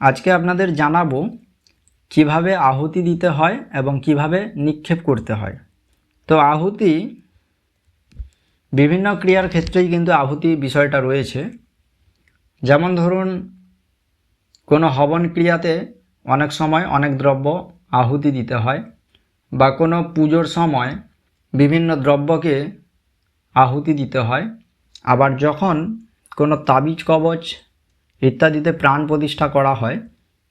আজকে আপনাদের জানাব কীভাবে আহুতি দিতে হয় এবং কীভাবে নিক্ষেপ করতে হয়। তো আহুতি বিভিন্ন ক্রিয়ার ক্ষেত্রেই কিন্তু আহুতি বিষয়টা রয়েছে। যেমন ধরুন, কোনো হবন ক্রিয়াতে অনেক সময় অনেক দ্রব্য আহুতি দিতে হয় বা কোনো পুজোর সময় বিভিন্ন দ্রব্যকে আহুতি দিতে হয়। আবার যখন কোনো তাবিজ কবচ ইত্যাদিতে প্রাণ প্রতিষ্ঠা করা হয়,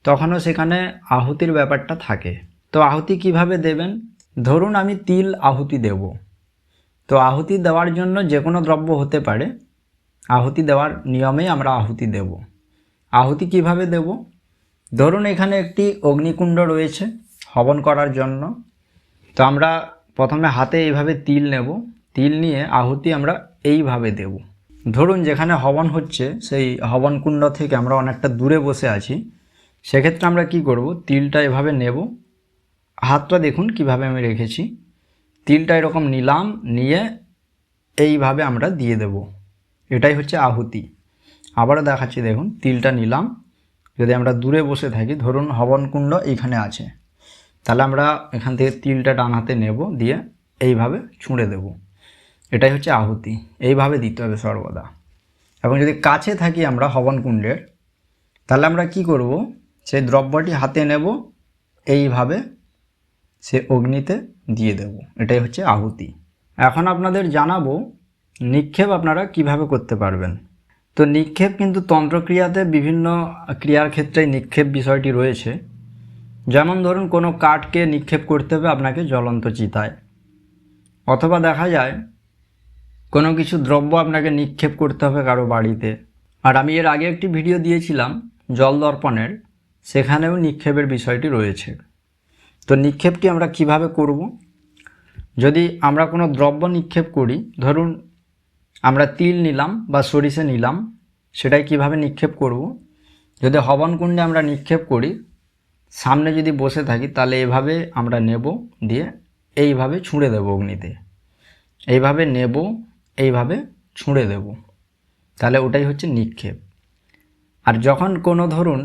তখনও সেখানে আহুতির ব্যাপারটা থাকে। তো আহুতি কীভাবে দেবেন? ধরুন আমি তিল আহুতি দেব। তো আহুতি দেওয়ার জন্য যে কোনো দ্রব্য হতে পারে। আহুতি দেওয়ার নিয়মেই আমরা আহুতি দেব। আহুতি কীভাবে দেব? ধরুন এখানে একটি অগ্নিকুণ্ড রয়েছে, হবন করার জন্য। তো আমরা প্রথমে হাতে এইভাবে তিল নেব। তিল নিয়ে আহুতি আমরা এইভাবে দেব। ধরুন যেখানে হবন হচ্ছে, সেই হবন কুণ্ড থেকে আমরা অনেকটা দূরে বসে আছি, সেক্ষেত্রে আমরা কি করব? তিলটা এভাবে নেব। হাতটা দেখুন কীভাবে আমি রেখেছি। তিলটা এরকম নিলাম, নিয়ে এইভাবে আমরা দিয়ে দেব। এটাই হচ্ছে আহুতি। আবারও দেখাচ্ছি, দেখুন, তিলটা নিলাম। যদি আমরা দূরে বসে থাকি, ধরুন হবনকুণ্ড এইখানে আছে। তাহলে আমরা এখান থেকে তিলটা ডান হাতে নেব, দিয়ে এইভাবে ছুঁড়ে দেব। এটাই হচ্ছে আহুতি। এইভাবে দিতে হবে সর্বদা। এবং যদি কাছে থাকি আমরা হবনকুণ্ডের, তাহলে আমরা কি করব? সেই দ্রব্যটি হাতে নেব, এইভাবে সে অগ্নিতে দিয়ে দেব। এটাই হচ্ছে আহুতি। এখন আপনাদের জানাব, নিক্ষেপ আপনারা কীভাবে করতে পারবেন? তো নিক্ষেপ কিন্তু তন্ত্রক্রিয়াতে বিভিন্ন ক্রিয়ার ক্ষেত্রে নিক্ষেপ বিষয়টি রয়েছে। যেমন ধরুন, কোনো কাঠকে নিক্ষেপ করতে হবে আপনাকে জ্বলন্ত চিতায়। অথবা দেখা যায় কোনো কিছু দ্রব্য আপনাকে নিক্ষেপ করতে হবে কারও বাড়িতে। আর আমি এর আগে একটি ভিডিও দিয়েছিলাম জল দর্পণের, সেখানেও নিক্ষেপের বিষয়টি রয়েছে। তো নিক্ষেপটি আমরা কীভাবে করব? যদি আমরা কোনো দ্রব্য নিক্ষেপ করি, ধরুন আমরা তিল নিলাম বা সরিষে নিলাম, সেটাই কীভাবে নিক্ষেপ করব? যদি হবনকুণ্ডে আমরা নিক্ষেপ করি, সামনে যদি বসে থাকি, তাহলে এভাবে আমরা নেব, দিয়ে এইভাবে ছুঁড়ে দেবো অগ্নিতে। এইভাবে নেব এইভাবে ছুঁড়ে দেব। তাহলে ওটাই হচ্ছে নিক্ষেপ। আর যখন কোনো ধরুন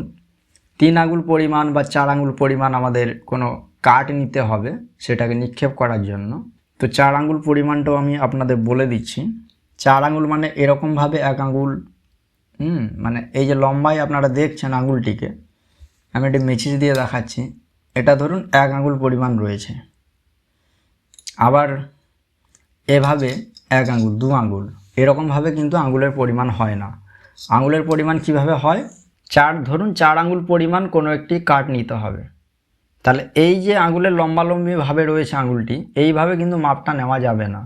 তিন আঙুল পরিমাণ বা চার আঙুল পরিমাণ আমাদের কোনো কাঠ নিতে হবে সেটাকে নিক্ষেপ করার জন্য, তো চার আঙুল পরিমাণটাও আমি আপনাদের বলে দিচ্ছি। চার আঙুল মানে এরকমভাবে এক আঙুল, হুম মানে এই যে লম্বায় আপনারা দেখছেন আঙুলটিকে, আমি একটি মেচিস দিয়ে দেখাচ্ছি। এটা ধরুন এক আঙুল পরিমাণ রয়েছে। আবার এভাবে এক আঙুল দু আঙুল এরকমভাবে কিন্তু আঙুলের পরিমাণ হয় না। আঙুলের পরিমাণ কীভাবে হয়? চার, ধরুন চার আঙুল পরিমাণ কোনো একটি কাঠ নিতে হবে। তাহলে এই যে আঙুলের লম্বালম্বিভাবে রয়েছে আঙুলটি এইভাবে কিন্তু মাপটা নেওয়া যাবে না।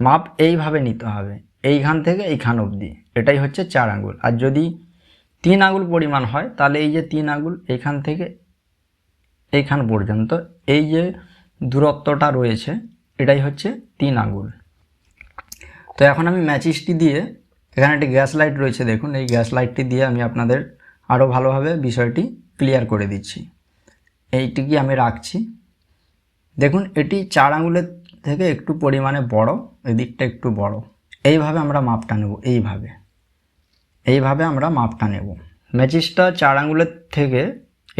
মাপ এইভাবে নিতে হবে, এইখান থেকে এইখান অবধি। এটাই হচ্ছে চার আঙুল আর যদি তিন আঙুল পরিমাণ হয়, তাহলে এই যে তিন আঙুল এইখান থেকে এইখান পর্যন্ত, এই যে দূরত্বটা রয়েছে, এটাই হচ্ছে তিন আঙুল তো এখন আমি ম্যাচিসটি দিয়ে এখানে একটি গ্যাস লাইট রয়েছে, দেখুন। এই গ্যাস লাইটটি দিয়ে আমি আপনাদের আরও ভালোভাবে বিষয়টি ক্লিয়ার করে দিচ্ছি। এইটিকে আমি রাখছি? দেখুন, এটি চার আঙুলের থেকে একটু পরিমাণে বড়, এদিকটা একটু বড়। এইভাবে আমরা মাপটা নেব, এইভাবে। এইভাবে আমরা মাপটা নেব। ম্যাচিসটা চার আঙুলের থেকে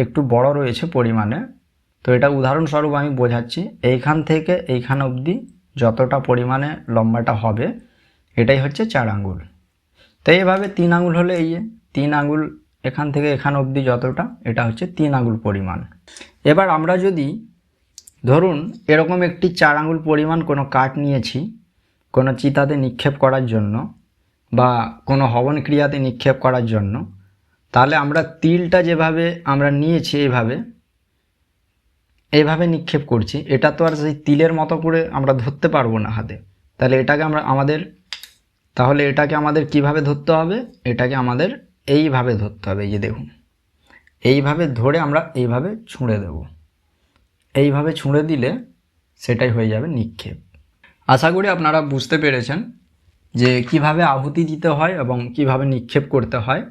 একটু বড় রয়েছে পরিমাণে। তো এটা উদাহরণস্বরূপ আমি বোঝাচ্ছি, এইখান থেকে এইখান অবধি যতটা পরিমাণে লম্বাটা হবে এটাই হচ্ছে চার আঙুল তো এইভাবে তিন আঙুল হলে এই যে, তিন আঙুল এখান থেকে এখান অবধি যতটা, এটা হচ্ছে তিন আঙুল পরিমাণ। এবার আমরা যদি ধরুন এরকম একটি চার আঙুল পরিমাণ কোনো কাঠ নিয়েছি, কোনো চিতাতে নিক্ষেপ করার জন্য বা কোনো হবন ক্রিয়াতে নিক্ষেপ করার জন্য, তাহলে আমরা তিলটা যেভাবে আমরা নিয়েছি এইভাবে এইভাবে নিক্ষেপ করছি। এটা তো আর সেই তিলের মতো করে আমরা ধরতে পারব না হাতে। তাহলে এটাকে আমরা আমাদের তাহলে এটাকে আমাদের কীভাবে ধরতে হবে? এটাকে আমাদের এইভাবে ধরতে হবে, এই যে দেখুন। এইভাবে ধরে আমরা এইভাবে ছুঁড়ে দেব। এইভাবে ছুঁড়ে দিলে সেটাই হয়ে যাবে নিক্ষেপ। আশা করি আপনারা বুঝতে পেরেছেন যে কীভাবে আহুতি দিতে হয় এবং কীভাবে নিক্ষেপ করতে হয়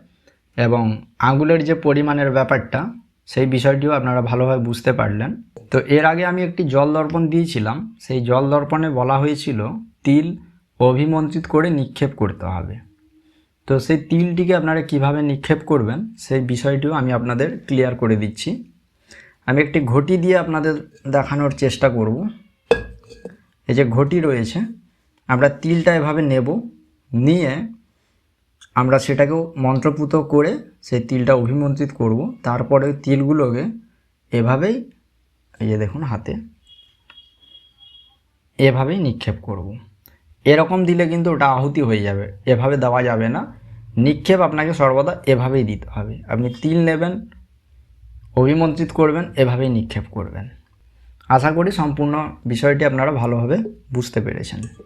এবং আঙুলের যে পরিমাণের ব্যাপারটা, সেই বিষয়টিও আপনারা ভালোভাবে বুঝতে পারলেন। তো এর আগে আমি একটি জল দর্পণ দিয়েছিলাম। সেই জল দর্পণে বলা হয়েছিল, তিল অভিমন্ত্রিত করে নিক্ষেপ করতে হবে। তো সেই তিলটিকে আপনারা কীভাবে নিক্ষেপ করবেন, সেই বিষয়টিও আমি আপনাদের ক্লিয়ার করে দিচ্ছি। আমি একটি ঘটি দিয়ে আপনাদের দেখানোর চেষ্টা করব। এই যে ঘটি রয়েছে, আমরা তিলটা এভাবে নেব, নিয়ে আমরা সেটাকেও মন্ত্রপুত করে সেই তিলটা অভিমন্ত্রিত করব। তারপরে তিলগুলোকে এভাবেই, এই যে দেখুন হাতে, এভাবেই নিক্ষেপ করব। এরকম দিলে কিন্তু ওটা আহুতি হয়ে যাবে। এভাবে দেওয়া যাবে না। নিক্ষেপ আপনাকে সর্বদা এভাবেই দিতে হবে। আপনি তিল নেবেন, অভিমন্ত্রিত করবেন, এভাবেই নিক্ষেপ করবেন। আশা করি সম্পূর্ণ বিষয়টি আপনারা ভালোভাবে বুঝতে পেরেছেন।